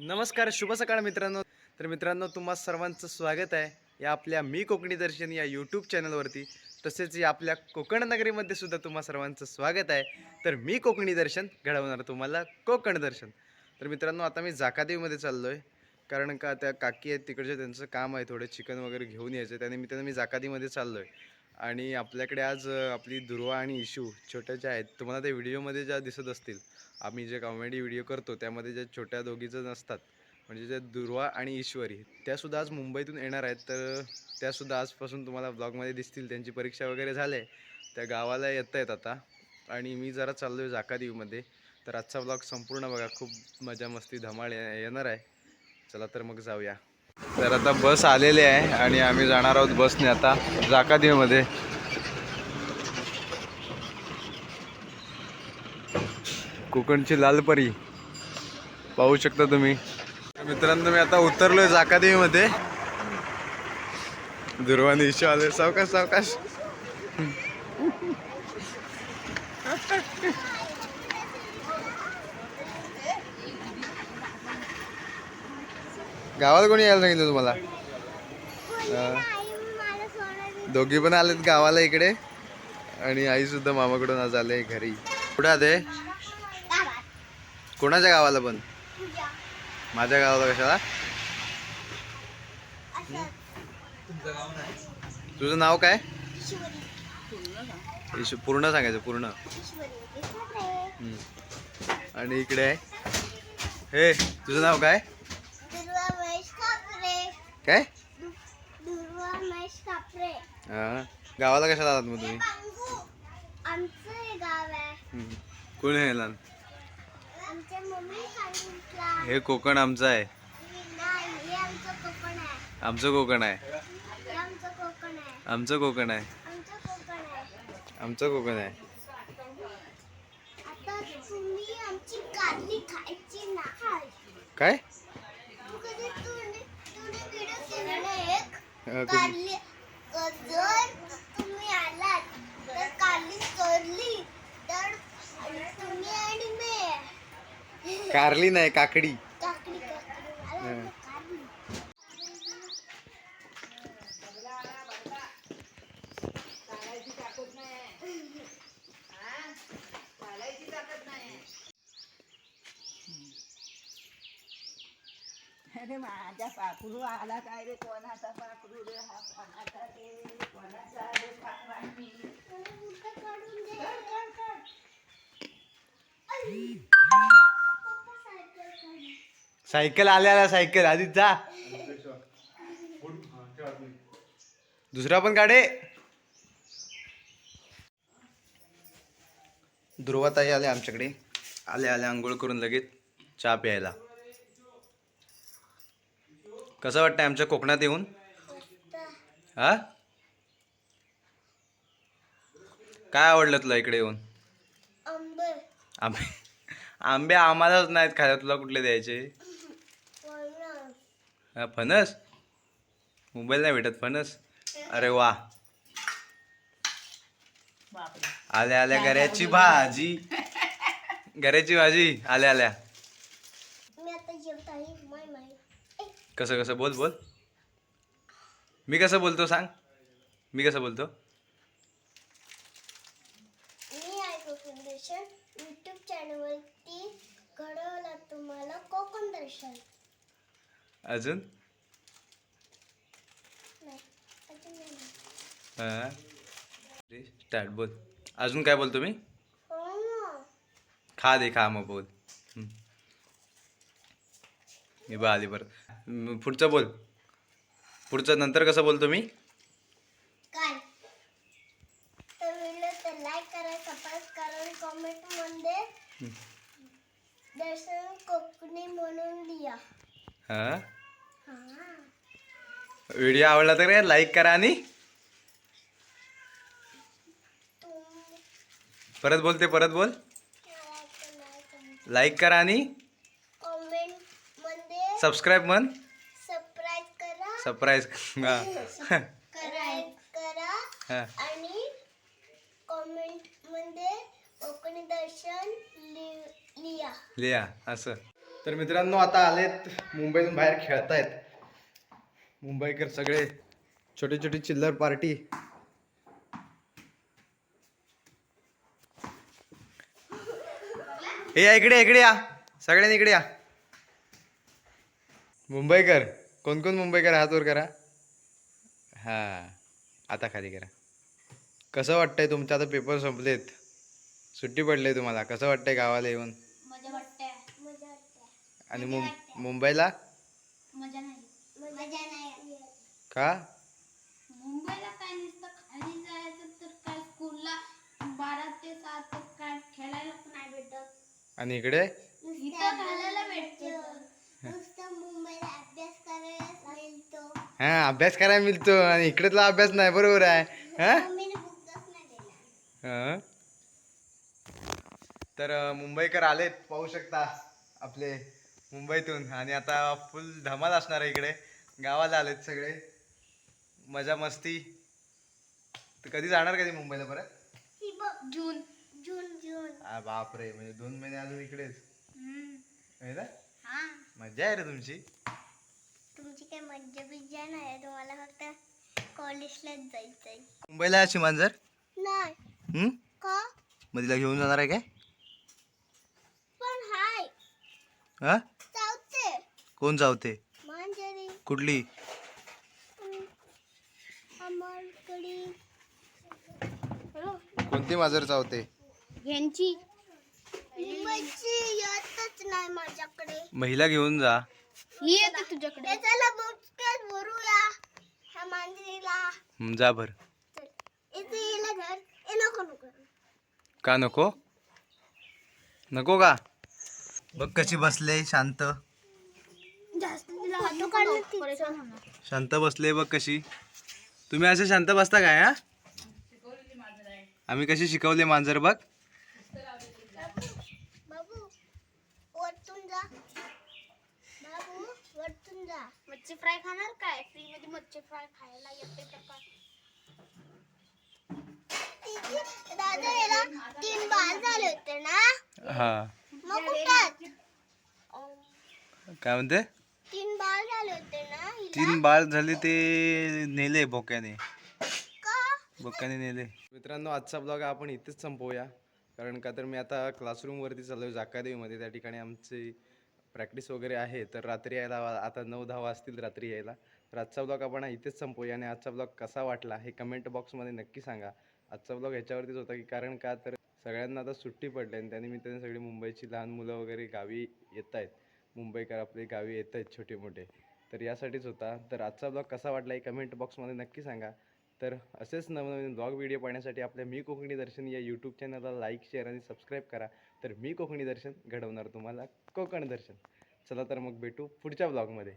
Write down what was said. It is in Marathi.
नमस्कार शुभ सकाळ मित्रांनो. तर मित्रांनो तुम्हा सर्वांचं स्वागत आहे या आपल्या मी कोकणी दर्शन या यूट्यूब चॅनलवरती. तसेच या आपल्या कोकण नगरीमध्ये सुद्धा तुम्हा सर्वांचं स्वागत आहे. तर मी कोकणी दर्शन घडवणार तुम्हाला कोकण दर्शन. तर मित्रांनो आता मी जाकादेवीमध्ये चाललो आहे कारण का त्या काकी आहेत तिकडचे त्यांचं काम आहे थोडं चिकन वगैरे घेऊन यायचं. आहे त्यानिमित्तानं मी जाकादीमध्ये चाललो आहे आणि आपल्याकडे आज आपली ध्रुवा आणि इशू छोट्या ज्या आहेत तुम्हाला त्या व्हिडिओमध्ये ज्या दिसत असतील आम्ही जे कॉमेडी व्हिडिओ करतो त्यामध्ये ज्या छोट्या दोघीजण असतात म्हणजे ज्या दुर्वा आणि ईश्वरी त्यासुद्धा आज मुंबईतून येणार आहेत. तर त्यासुद्धा आजपासून तुम्हाला ब्लॉगमध्ये दिसतील त्यांची परीक्षा वगैरे झाले त्या गावाला येत आहेत आता. आणि मी जरा चाललो आहे जाकादेवीमध्ये तर आजचा ब्लॉग संपूर्ण बघा खूप मजा मस्ती धमाल ये- येणार आहे. चला तर मग जाऊया. तर आता बस आलेली आहे आणि आम्ही जाणार आहोत बसने आता जाकादेवीमध्ये कोकणची लालपरी. पाहू शकता तुम्ही. मित्रांनो मी आता उतरलोय जाकादेवीमध्ये दुर्वानी इशू आले सावकाश सावकाश. गावाला कोणी यायला सांगितलं तुम्हाला. दोघी पण आलेत गावाला इकडे. आणि आई सुद्धा मामाकडून आज आले घरी. कुठं आले कोणाच्या गावाला पण? माझ्या गावाला कशाला? तुझं नाव काय? पूर्ण सांगायचं पूर्ण. आणि इकडे आहे. हे तुझं नाव काय? काय? हा. गावाला कशाला आलात मग तुम्ही. कोण आहे लहान? हे कोकण आमचं आहे. हे आमचं कोकण आहे. आमचं कोकण आहे आमचं कोकण आहे आमचं कोकण आहे आता तुम्ही आमची कारली खायची नाही काय तू कधी तुम्ही तुम्ही व्हिडिओ केला नाही जर तुम्ही. आलात. तर कारली चोरली तर तुम्ही आणि मी. कारली नाही काकडी काकडी मला हं. वाटलं कारली अरे माझ्या पाखरू आला काय रे? कोणाचा पाखरू रे? हा कोणाचा रे? कोणाचा रे? पाखरांनी सायकल काढ आल्या सायकल. आधी जा. दुसरा पण काढे. ध्रुवाताई आले आमच्याकडे. आले आले आंघोळ करून लगेच चहा प्यायला. कसं वाटतंय आमच्या कोकणात येऊन? हा? काय आवडलं तुला इकडे येऊन? आंबे. आंबे. आंबे आम्हालाच नाहीत खायला तुला कुठले द्यायचे? फणस हा, फणस? मोबाईल नाही भेटत फणस? अरे वा. आल्या आल्या गऱ्याची भाजी. गऱ्याची भाजी. आल्या आल्या मी आता जेवत आहे माय माय ए, कसं कसं? बोल बोल. मी कसं बोलतो सांग. मी कसं बोलतो? मी आहे कोकण दर्शन यूट्यूब चॅनलवरती घडवला तुम्हाला कोकण दर्शन. अजून? नाही अजून नाही. हा. स्टार्ट बोल. अजून काय बोलतो मी? हो. खा दे खा मग बोल. मी बा आली बरं म, पुढचं बोल. पुढचं नंतर कसं बोलतो मी? काय? तर व्हिडिओ तर लाईक करा सबस्क्राईब करा आणि कॉमेंटमध्ये दर्शन कोकणी म्हणून लिहा. हां? हां. व्हिडिओ आवडला तर लाईक करा आणि? परत बोलते परत बोल. लाईक करा आणि? सबस्क्राईब म्हण. करा. सरप्राईज हां. करा करा. हां. आणि कॉमेंटमध्ये कोकणी दर्शन लि- लिहा. लिहा असं. तर मित्रांनो आता आलेत. मुंबईतून बाहेर खेळतायत. मुंबईकर सगळे छोटी छोटी चिल्लर पार्टी. हे या इकडे इकडे या. सगळ्यांनी इकडे या. मुंबईकर. कोण कोण मुंबईकर हात वर करा. हा आता खाली करा. कसं वाटतंय तुमचे? आता पेपर संपलेत. सुट्टी पडली तुम्हाला. कसं वाटतंय गावाला येऊन? आणि मुं मुंबईला? मजा नाही. मजा नाही का? मुंबईला काय नुसतं खाली जायचं तर काय स्कूलला बारा ते सात तर काय खेळायला पण नाही भेटत. आणि इकडे? हा अभ्यास करायला मिळतो आणि इकडे तुला अभ्यास नाही बरोबर आहे. हा? हं? तर मुंबईकर आलेत पाहू शकता आपले मुंबईतून. आणि आता फुल धमाल असणार आहे इकडे. गावाला आलेत सगळे. मजा मस्ती. तर कधी जाणार कधी मुंबईला परत? जून जून जून. बापरे म्हणजे दोन महिने अजून इकडेच. है? हा. मजा आहे रे तुमची. तुम्हाला फक्त कॉलेजलाच जायचंय. मुंबईला अशी मांजर नाही. हम्म? का? मग तिला घेऊन जाणार आहे काय? पण हाय. हा? चावते कोण जावते मांजरी. कुठली? अमरकडी कोणती मांजर चावते यांची. मुंबईची येतच नाही माझ्याकडे. महिला घेऊन जा. येते तुझ्याकडे. चला बुटकेच भरूया ह्या मांजरीला. हं, जा भर. चल. इथे येला घर ए नको नको. का नको? नको का? बघ कशी बसले शांत. जास्त तिला काढलं शांत बसले बघ कशी. तुम्ही असे शांत बसता काय हा? आम्ही कशी शिकवले मांजर बघ. मच्छी फ्राय खाणार काय? फ्री मध्ये मच्छी फ्राय खायला येते तर काय? दादा याला तीन बाल झाले होते ना? हा. मग कुठं? काय म्हणते? तीन बाल झाले होते ना हिला? तीन बाळ झाले ते नेले बोक्याने. का? बोक्याने नेले. मित्रांनो आजचा ब्लॉग आपण इथेच संपवूया. कारण का तर मी आता क्लासरूमवरती चाललो आहे जाकादेवीमध्ये. त्या ठिकाणी आमची प्रॅक्टिस वगैरे आहे तर रात्री यायला आता नऊ दहा वाजतील रात्री यायला. तर आजचा ब्लॉग आपण इथेच संपवूया आणि आजचा ब्लॉग कसा वाटला हे कमेंट बॉक्समध्ये नक्की सांगा. आजचा ब्लॉग ह्याच्यावरतीच होता की कारण का तर सगळ्यांना आता सुट्टी पडली आणि त्यानिमित्ताने सगळी मुंबईची लहान मुलं वगैरे गावी येत आहेत. मुंबईकर आपले गावी येत आहेत छोटे मोठे तर यासाठीच होता. तर आजचा ब्लॉग कसा वाटला हे कमेंट बॉक्समध्ये नक्की सांगा. तर असेच नवनवीन ब्लॉग व्हिडिओ पाहण्यासाठी आपल्या मी कोकणी दर्शन या यूट्यूब चॅनलला लाईक शेअर आणि सबस्क्राईब करा. तर मी कोकणी दर्शन घडवणार तुम्हाला कोकण दर्शन. चला तर मग भेटू पुढच्या ब्लॉगमध्ये